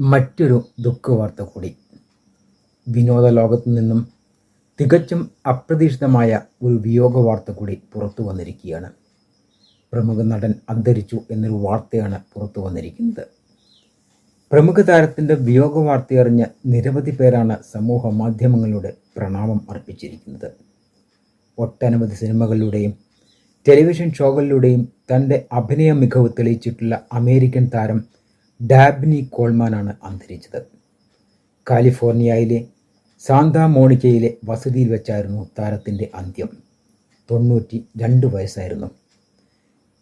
മറ്റൊരു ദുഃഖവാർത്ത കൂടി. വിനോദ ലോകത്തു നിന്നും തികച്ചും അപ്രതീക്ഷിതമായ ഒരു വിയോഗ വാർത്ത കൂടി പുറത്തു വന്നിരിക്കുകയാണ്. പ്രമുഖ നടൻ അന്തരിച്ചു എന്നൊരു വാർത്തയാണ് പുറത്തു വന്നിരിക്കുന്നത്. പ്രമുഖ താരത്തിന്റെ വിയോഗ വാർത്തയറിഞ്ഞ് നിരവധി പേരാണ് സമൂഹ മാധ്യമങ്ങളിലൂടെ പ്രണാമം അർപ്പിച്ചിരിക്കുന്നത്. ഒട്ടനവധി സിനിമകളിലൂടെയും ടെലിവിഷൻ ഷോകളിലൂടെയും തന്റെ അഭിനയ മികവ് തെളിയിച്ചിട്ടുള്ള അമേരിക്കൻ താരം ഡാബ്നി കോൾമാനാണ് അന്തരിച്ചത്. കാലിഫോർണിയയിലെ സാന്താ മോണിക്കയിലെ വസതിയിൽ വെച്ചായിരുന്നു താരത്തിന്റെ അന്ത്യം. തൊണ്ണൂറ്റി രണ്ട് വയസ്സായിരുന്നു.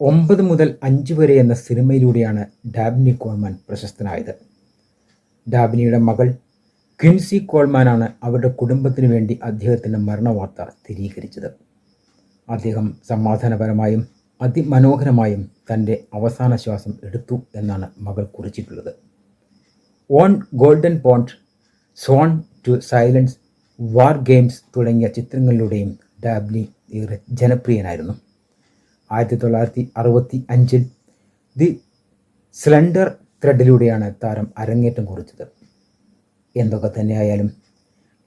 ഒമ്പത് മുതൽ അഞ്ച് വരെ എന്ന സിനിമയിലൂടെയാണ് ഡാബ്നി കോൾമാൻ പ്രശസ്തനായത്. ഡാബ്നിയുടെ മകൾ ക്വിൻസി കോൾമാനാണ് അവരുടെ കുടുംബത്തിനു വേണ്ടി അദ്ദേഹത്തിന്റെ മരണവാർത്ത സ്ഥിരീകരിച്ചത്. അദ്ദേഹം സമാധാനപരമായും അതിമനോഹരമായും തന്റെ അവസാന ശ്വാസം എടുത്തു എന്നാണ് മകൾ കുറിച്ചിട്ടുള്ളത്. On golden pond zone to silence war games തുടങ്ങിയ ചിത്രങ്ങളിലൂടെയും ഡാബ്ലി ഏറെ ജനപ്രിയനായിരുന്നു. ആയിരത്തി തൊള്ളായിരത്തി അറുപത്തി അഞ്ചിൽ ദി സ്ലണ്ടർ ത്രെഡിലൂടെയാണ് താരം അരങ്ങേറ്റം കുറിച്ചത്. എന്തൊക്കെ തന്നെയായാലും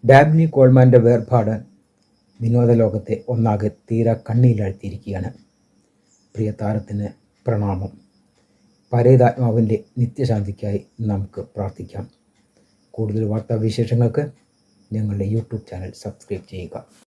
ഡാബ്ലി കോൾമാന്റെ വേർപാട് വിനോദ ലോകത്തെ ഒന്നാകെ തീരെ കണ്ണീരിലാഴ്ത്തിയിരിക്കുകയാണ്. പ്രിയ താരത്തിന് പ്രണാമം. പരേതാത്മാവിന്റെ നിത്യശാന്തിക്കായി നമുക്ക് പ്രാർത്ഥിക്കാം. കൂടുതൽ വാർത്താവിശേഷങ്ങൾക്ക് ഞങ്ങളുടെ യൂട്യൂബ് ചാനൽ സബ്സ്ക്രൈബ് ചെയ്യുക.